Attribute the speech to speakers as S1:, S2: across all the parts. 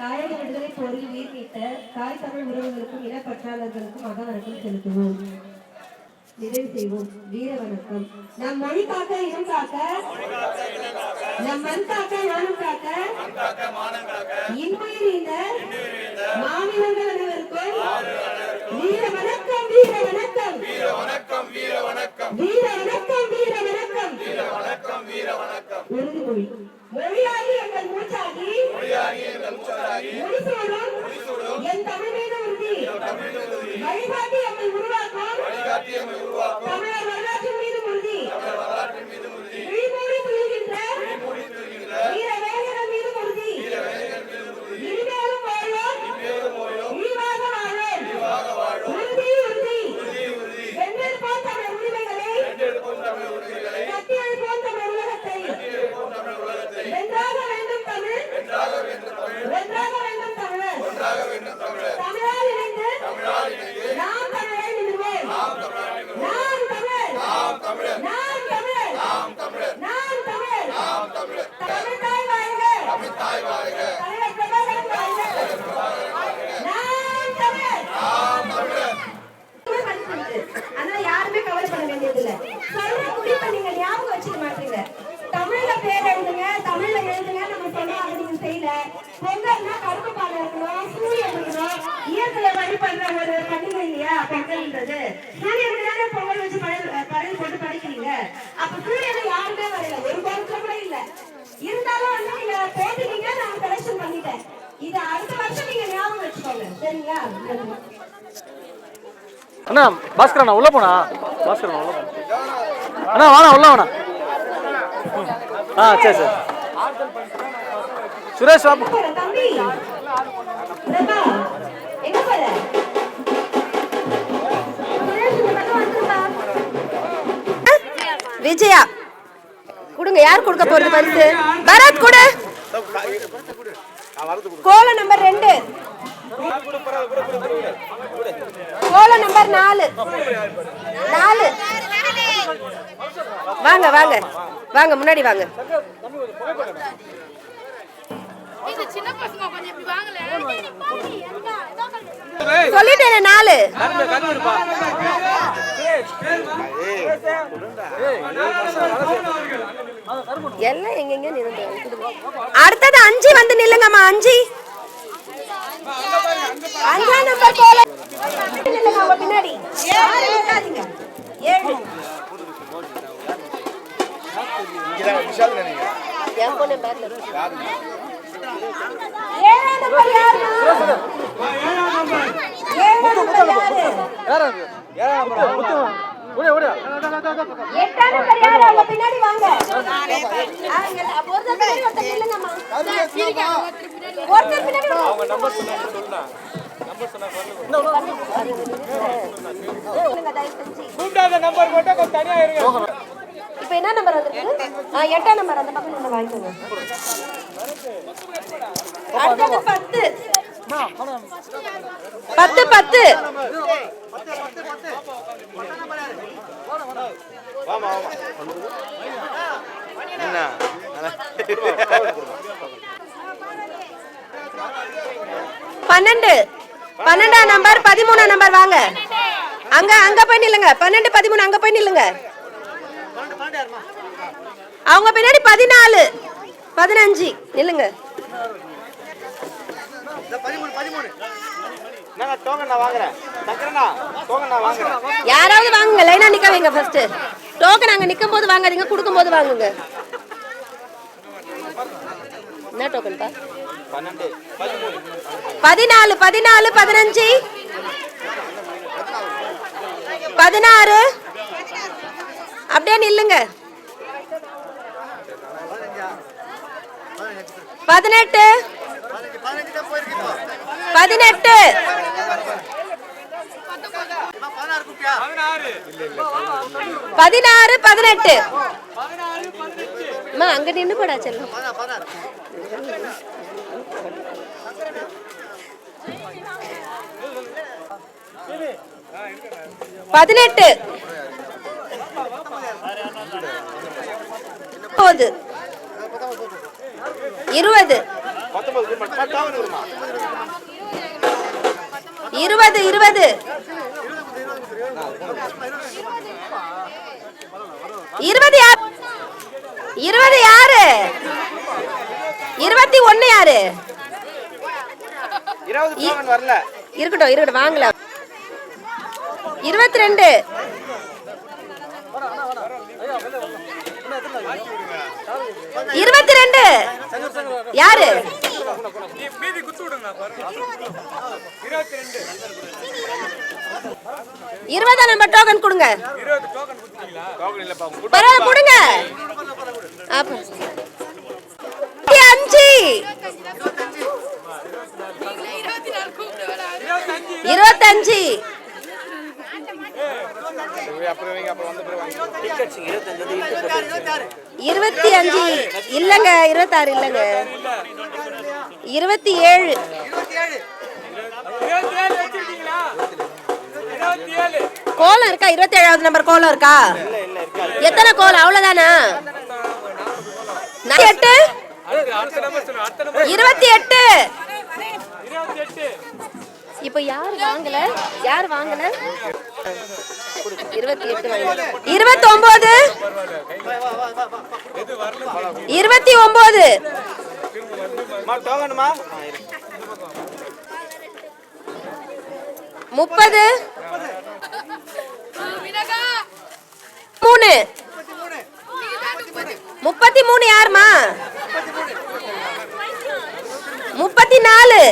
S1: தாயக விடுதலை போரில் உயிர் நீத்த தாய் தமிழ் உறவுகளுக்கும் இனப்பற்றாளர்களுக்கும் அகவணக்கம் செலுத்துவோம். நிறைவு செய்வோம். வீர வணக்கம். நம் மொழி காக்க இனம் காக்க. நம் மண் காக்க மானம் காக்க. இன்மையில் இந்த மாநிலங்கள் அனைவருக்கும் வீர வணக்கம் வீர வணக்கம் வீர வணக்கம் வீர வணக்கம் வீர வணக்கம் வீர வணக்கம். வீர வணக்கம் வீர வணக்கம். உறுதிமொழி. செய்யல. பொங்கல்னா கருப்பு பால் இருக்கணும் சூரியன் இருக்கணும். இயற்கையில இயற்கையை பண்ற ஒரு பண்டிகை இல்லையா? பொங்கல்ன்றது. சூரியனுக்கு தானே பொங்கல் வச்சு பழைய பழைய போட்டு படிக்கிறீங்க. அப்ப சூரியனை யாருமே வரல ஒரு கோலத்துல கூட இல்ல. இருந்தாலும் வந்து நீங்க போட்டுட்டீங்க நான் செலக்ஷன் பண்ணிட்டேன். இது அடுத்த வருஷம் நீங்க ஞாபகம் வச்சுக்கோங்க. சரிங்களா?
S2: அண்ணா பாஸ்கர் அண்ணா உள்ள போனா? பாஸ்கர் அண்ணா உள்ள போனா. அண்ணா வாண்ணா உள்ள வாண்ணா. ஆ சரி சரி. சுரேஷ் பாபு.
S1: தம்பி
S3: விஜயா கொடுங்க யார் கொடுக்க போறது பரிசு? பரத் கொடு. கோல நம்பர் ரெண்டு. கோல நம்பர் நாலு. நாலு. வாங்க வாங்க. வாங்க முன்னாடி வாங்க
S4: இது சின்ன பசங்க கொஞ்சம் இப்படி வாங்கல
S3: சொல்லிட்டேன் நாலு. எல்லாம் எங்கெங்க அடுத்தது அஞ்சு வந்து நில்லுங்கம்மா அஞ்சு. அஞ்சாம் நம்பர் போல. பின்னாடி. ஏழு என் phone number அவங்க நம்பர் சொன்னாங்க சொன்னா நம்பர் நம்பர் போட்டா கொஞ்சம் தனியா இருங்க இப்போ என்ன நம்பர் வந்துருக்கு ஆ, எட்டாம் நம்பர் அந்த பக்கம் நின்னு வாங்கிக்கோங்க. அடுத்தது பத்து. பத்து பத்து. பன்னெண்டு. பன்னெண்டாம் நம்பர் பதிமூணாம் நம்பர் வாங்க. அங்க அங்க போய் நில்லுங்க. பன்னெண்டு பதிமூணு அங்க போய் நில்லுங்க. அவங்க பின்னாடி பதினாலு. பதினஞ்சு. நில்லுங்க. யாராவது வாங்குங்க. லைனா நிக்க வைங்க ஃபர்ஸ்ட் டோக்கன் அங்க நிக்கும் போது வாங்காதீங்க கொடுக்கும் போது வாங்குங்க. என்ன டோக்கன் பா? பதினாலு பதினாலு பதினஞ்சு. பதினாறு. அப்படியே நில்லுங்க. பதினெட்டு. பதினெட்டு. பதினாறு பதினெட்டு. அம்மா அங்க நின்னு போடா செல்லும். பதினெட்டு. இருபது.
S1: இருபது. இருபது இருபது. யார்? இருபது யாரு? இருபத்தி ஒண்ணு யாரு?
S5: இருபது
S1: இருக்கட்டும் இருக்கட்டும் வாங்கல இருபத்தி ரெண்டு. இருபத்தி ரெண்டு யாரு?
S5: மீதி
S1: இருபதா நம்பர் டோக்கன் கொடுங்க. பரவாயில்ல கொடுங்க. அஞ்சு இருபத்தஞ்சு
S5: அப்புறம் வைங்க அப்புறம் வந்த பிறகு
S1: இருபத்தி அஞ்சு இல்லங்க இருபத்தாறு இல்லங்க. இருபத்தி ஏழு. கோலம் இருக்கா? இருபத்தி ஏழாவது நம்பர் கோலம் இருக்கா? எத்தனை கோலம்? இருபத்தி எட்டு
S5: இருபத்தி எட்டு
S1: இப்ப யார் வாங்கல? யார் வாங்கல? இருபத்தி ஒன்பது. இருபத்தி ஒன்பது முப்பது. மூணு.
S4: முப்பத்தி
S1: மூணு யாருமா? முப்பத்தி நாலு.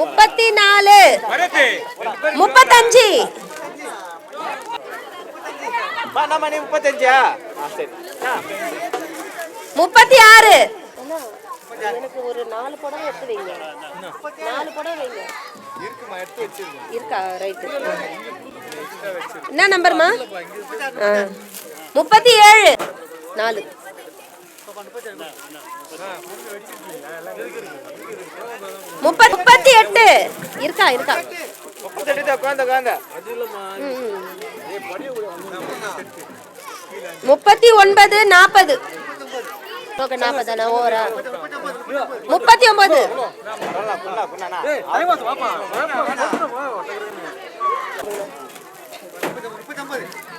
S5: முப்பத்தி நாலு
S1: முப்பத்தஞ்சு.
S5: முப்பத்தஞ்சா?
S1: முப்பத்தி ஆறு எனக்கு ஒரு நாலு புடவை எடுத்து வைங்க. நாலு புடவை வைங்க. இருக்கா ரைட்டு என்ன நம்பர்மா. முப்பத்தி ஏழு நாலு. முப்பத்தி எட்டு. இருக்கா இருக்கா.
S5: முப்பத்தெட்டு தான் உட்காந்த உட்காந்த.
S1: முப்பத்தி ஒன்பது நாற்பது ஓகே நாற்பது தானே? ஓவரா முப்பத்தி ஒன்பது.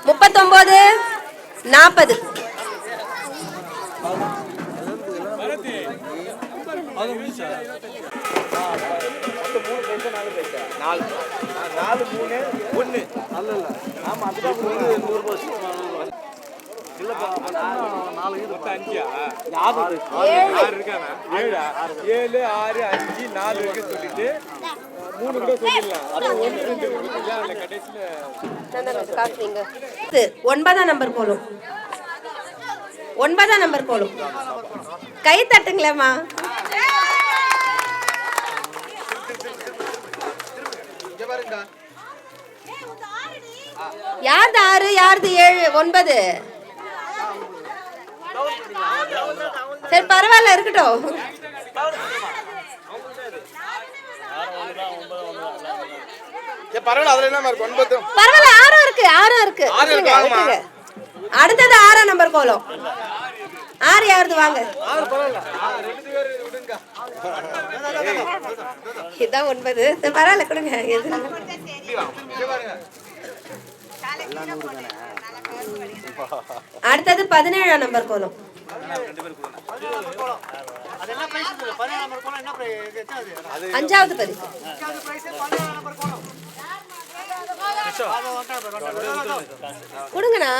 S1: முப்பத்தொன்பது நாற்பது
S5: நாலு நாலு மூணு ஒன்று ஆமா அதுதான் மூணு நூறு ரூபாய் மொத்தம் அஞ்சியா? ஆறு இருக்காண்ணா? ஏழு ஆறு அஞ்சு நாலு வரைக்கும் சொல்லிட்டு மூணு கூட சொல்லிடலாம் அது ஒன்று ரெண்டு மூணு இல்ல,
S1: ஒன்பதாம் நம்பர் போலும் ஒன்பதாம் நம்பர் போலும் கை தட்டுங்களேம்மா. யாருது ஆறு யாருது ஏழு ஒன்பது? சரி பரவாயில்ல இருக்கட்டும்.
S5: பரவாயில்ல அதுல என்ன இருக்கு? ஒன்பது.
S1: பரவாயில்ல ஆறும் இருக்கு ஆறும் இருக்கு. அடுத்தது ஆறாம் நம்பர் கோலம். ஆறு யாருது? வாங்க. இதான் ஒன்பது. பரவாயில்ல கொடுங்க. அடுத்தது பதினேழாம் நம்பர் கோலம். அஞ்சாவது பரிசு கொடுங்கண்ணா.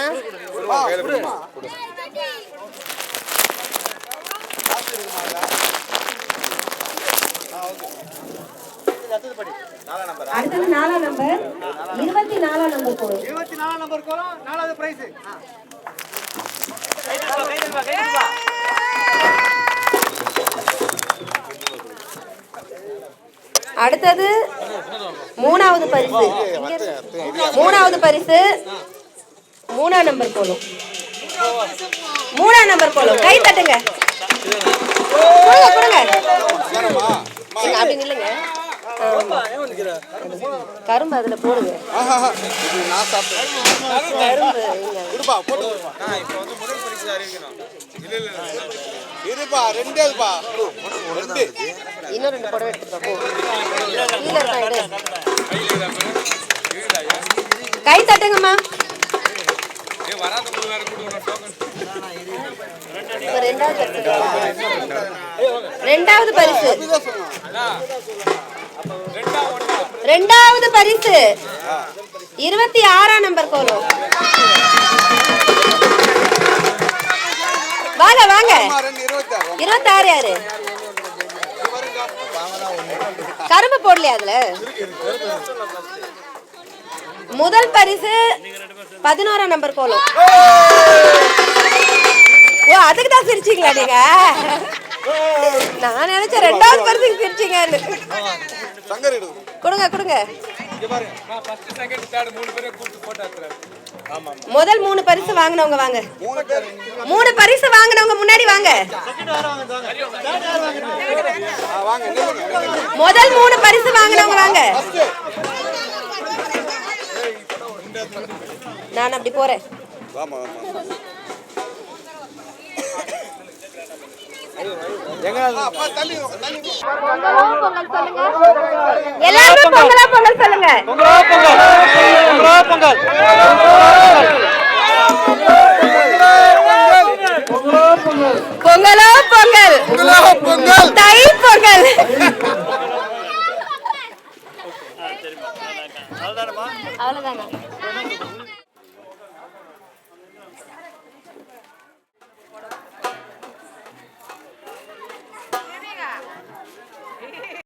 S1: அடுத்தது நாலாம் நம்பர். இருபத்தி நாலாம் நம்பர் கோலம்
S3: இருபத்தி நாலாம் நம்பர் கோலம் நாலாவது பிரைஸ்
S1: அடுத்தது மூணாவது பரிசு. மூணாவது பரிசு. மூணாம் நம்பர் போலும் மூணா நம்பர் போலும் கை தட்டுங்க. கொடுங்க கொடுங்க. இல்ல, அப்படி நில்லுங்க கரும்பு அதுல போடுங்க. கரும்பு
S5: இருப்பா ரெண்டே இருப்பா ரெண்டு.
S1: இன்னும் ரெண்டு புடவை எடுத்துப்பா போ. கீழே இருக்கா எடு கை தட்டுங்கம்மா ரெண்டாவது பரிசு ரெண்டாவது பரிசு. ரெண்டாவது பரிசு. இருபத்தி ஆறாம் நம்பர் கோலம். வாங்க வாங்க.
S5: இருபத்தாறு.
S1: யாரு? கரும்பு போடலையா அதுல? முதல் பரிசு பதினோராம் நம்பர் கோலம் ஓ அதுக்கு தான் சிரிச்சீங்களா நீங்க? நான் நினைச்சேன் ரெண்டாவது பரிசுக்கு
S5: சங்கர் எடுக்கும்
S1: கொடுங்க கொடுங்க. முதல் மூணு பரிசு வாங்கினவங்க வாங்க.
S5: மூணு
S1: பரிசு வாங்கினவங்க முன்னாடி வாங்க. முதல் மூணு பரிசு வாங்கினவங்க வாங்க. நான் அப்படி போறேன்.
S5: ஆமா ஆமா எங்க அப்பா தள்ளி தள்ளி
S1: எல்லாருமே பொங்கலா. பொங்கல் சொல்லுங்க பொங்கலோ.